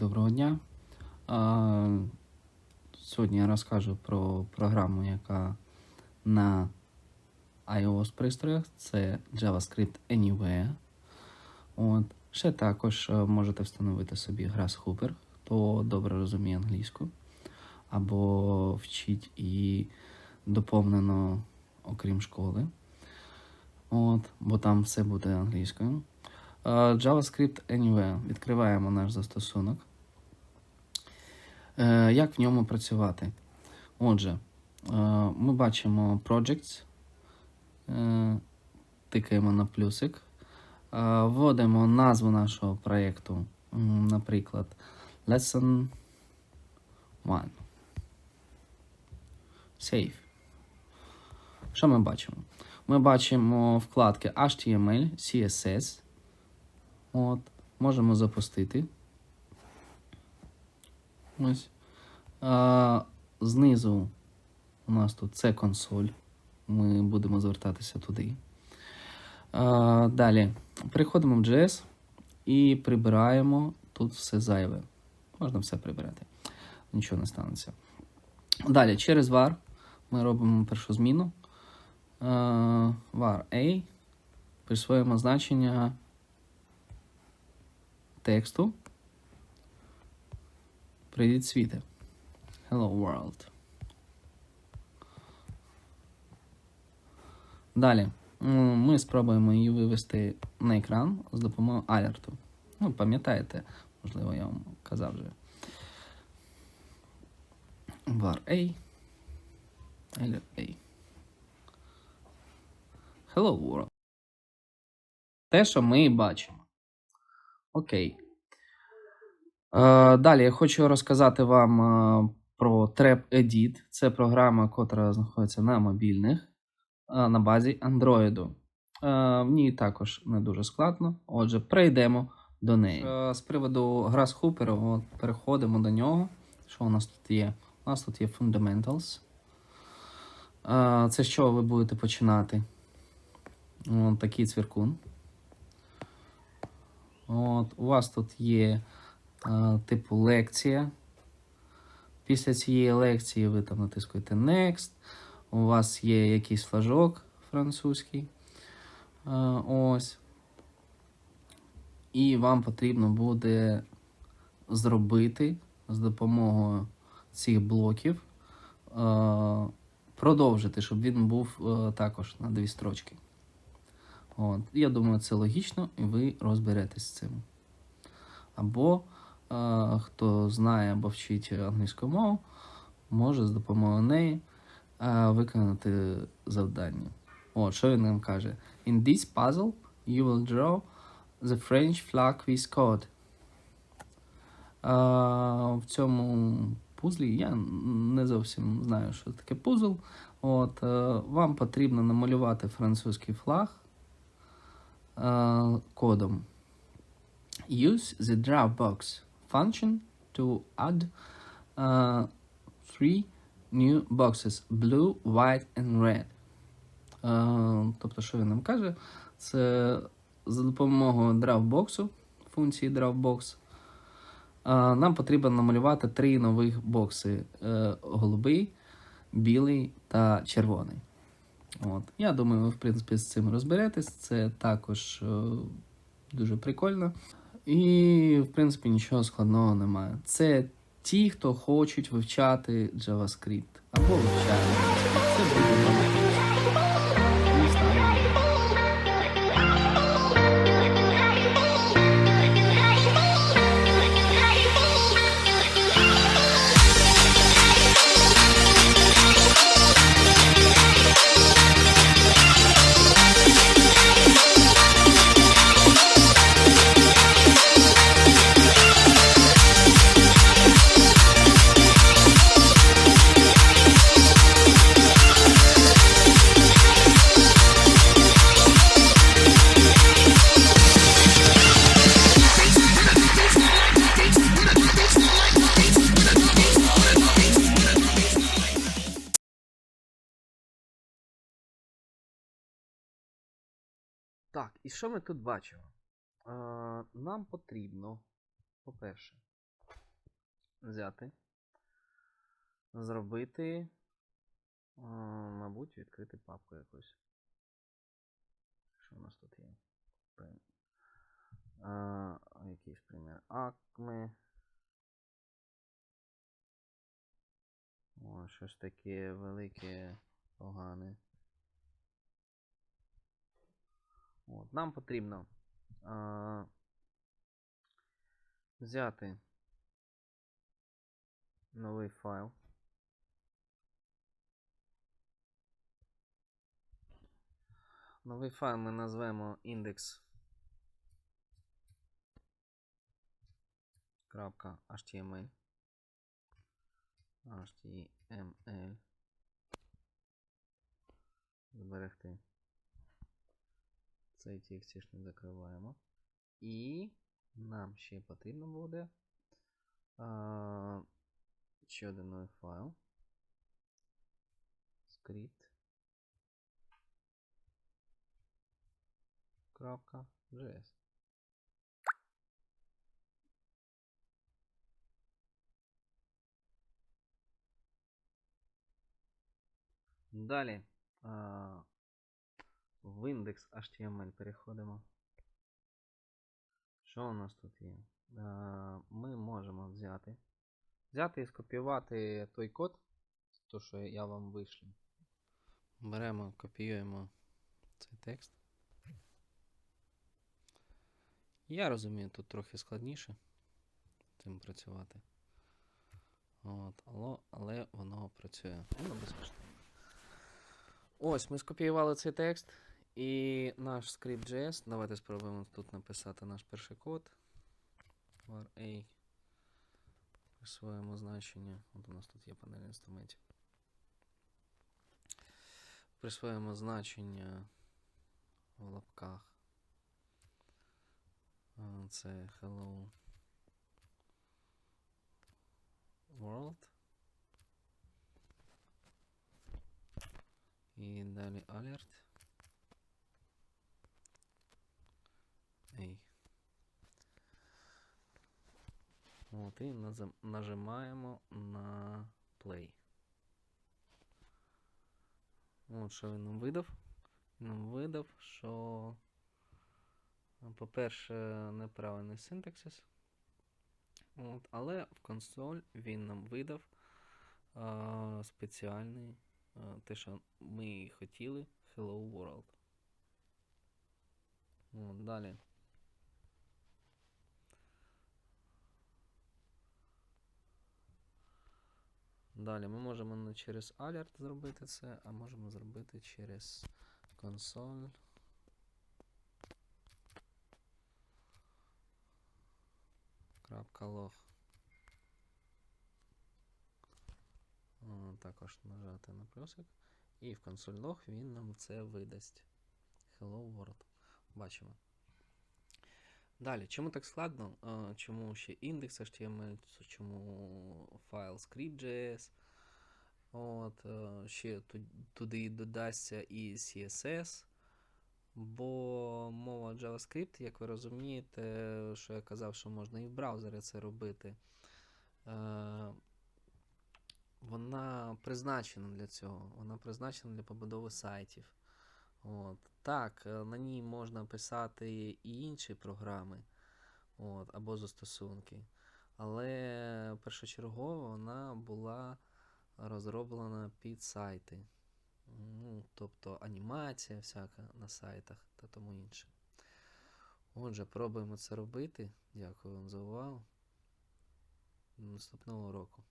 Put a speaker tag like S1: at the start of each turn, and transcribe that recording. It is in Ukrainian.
S1: доброго дня. Сьогодні я розкажу про програму, яка на iOS пристроях. Це JavaScript Anywhere. От. Ще також е, можете встановити собі Grasshopper, хто добре розуміє англійську, або вчить і доповнено, окрім школи. От, бо там все буде англійською. Е, JavaScript Anywhere. Відкриваємо наш застосунок. Е, Як в ньому працювати? Отже, е, ми бачимо Projects, е, тикаємо на плюсик, вводимо назву нашого проєкту, наприклад, Lesson 1. Save. Що ми бачимо? Ми бачимо вкладки HTML, CSS. От, можемо запустити. Ось. А, знизу у нас тут це консоль. Ми будемо звертатися туди. А, далі переходимо в JS і прибираємо тут все зайве. Можна все прибирати. Нічого не станеться. Далі, через var ми робимо першу зміну. Var A. Присвоїмо значення тексту. Привіт, світе. Hello world. Далі. Ми спробуємо її вивести на екран з допомогою алерту. Ну, пам'ятаєте, можливо, я вам казав вже. var A. Alert A. Hello world. Те, що ми бачимо. Окей. Е, Далі я хочу розказати вам е, про Trap Edit. Це програма, яка знаходиться на мобільних на базі Android. В ній також не дуже складно. Отже, перейдемо до неї. Е, З приводу Grasshopper, от, переходимо до нього. Що у нас тут є? У нас тут є Fundamentals. Це з чого ви будете починати? От такий цвіркун. От, у вас тут є е, типу лекція. Після цієї лекції ви там натискуєте Next. У вас є якийсь флажок французький. Е, ось. І вам потрібно буде зробити з допомогою цих блоків, е, продовжити, щоб він був е, також на дві строчки. От. Я думаю, це логічно, і ви розберетесь з цим. Або хто знає або вчить англійську мову, може з допомогою неї виконати завдання. От, що він нам каже? In this puzzle you will draw the French flag with code. В цьому пузлі я не зовсім знаю, що таке пузл. От, е, вам потрібно намалювати французький флаг е, кодом. Use the Dropbox function to add uh, three new boxes blue, white and red. Е, тобто, що він нам каже? Це за допомогою Dropbox, функції Dropbox, е, нам потрібно намалювати три нових бокси: е, голубий, білий та червоний. От. Я думаю, ви, в принципі, з цим розберетесь. Це також е, дуже прикольно. І, в принципі, нічого складного немає. Це ті, хто хочуть вивчати JavaScript або вивчають. Це буде Так, і що ми тут бачимо? Е, нам потрібно, по-перше, взяти, зробити, а, мабуть, відкрити папку якусь. Що у нас тут є? А, якийсь примір. Акме. О, щось таке велике, погане. От, нам потрібно а, взяти новий файл. Новий файл ми назвемо index. .html HTML Зберегти. Цей TXT закриваємо. І нам ще потрібно буде а, ще один новий файл. Script. Крапка JS. Далі в індекс HTML переходимо. Що у нас тут є? Ми можемо взяти. Взяти і скопіювати той код, то, що я вам вишлю. Беремо, копіюємо цей текст. Я розумію, тут трохи складніше цим працювати. От, але, але воно працює. Воно безкоштовно. Ось, ми скопіювали цей текст. І наш script.js. Давайте спробуємо тут написати наш перший код. var a. Присвоїмо значення. От у нас тут є панель інструментів. Присвоїмо значення в лапках. Це hello world. І далі alert. От, і нажимаємо на play. От що він нам видав. Він нам видав, що, по-перше, неправильний синтаксис. От, але в консоль він нам видав а, спеціальний, а, те, що ми хотіли, Hello World. От, далі. Далі ми можемо через alert зробити це, а можемо зробити через консоль. Крапка. Також нажати на плюсик. І в консоль log він нам це видасть. Hello World. Бачимо. Далі, чому так складно? Чому ще індекс HTML, чому файл script.js? От, ще ту- туди додасться і CSS. Бо мова JavaScript, як ви розумієте, що я казав, що можна і в браузері це робити. Е, Вона призначена для цього. Вона призначена для побудови сайтів. От. Так, е, на ній можна писати і інші програми от, або застосунки. Але першочергово вона була розроблена під сайти. Ну, тобто анімація всяка на сайтах та тому інше. Отже, пробуємо це робити. Дякую вам за увагу. Наступного року.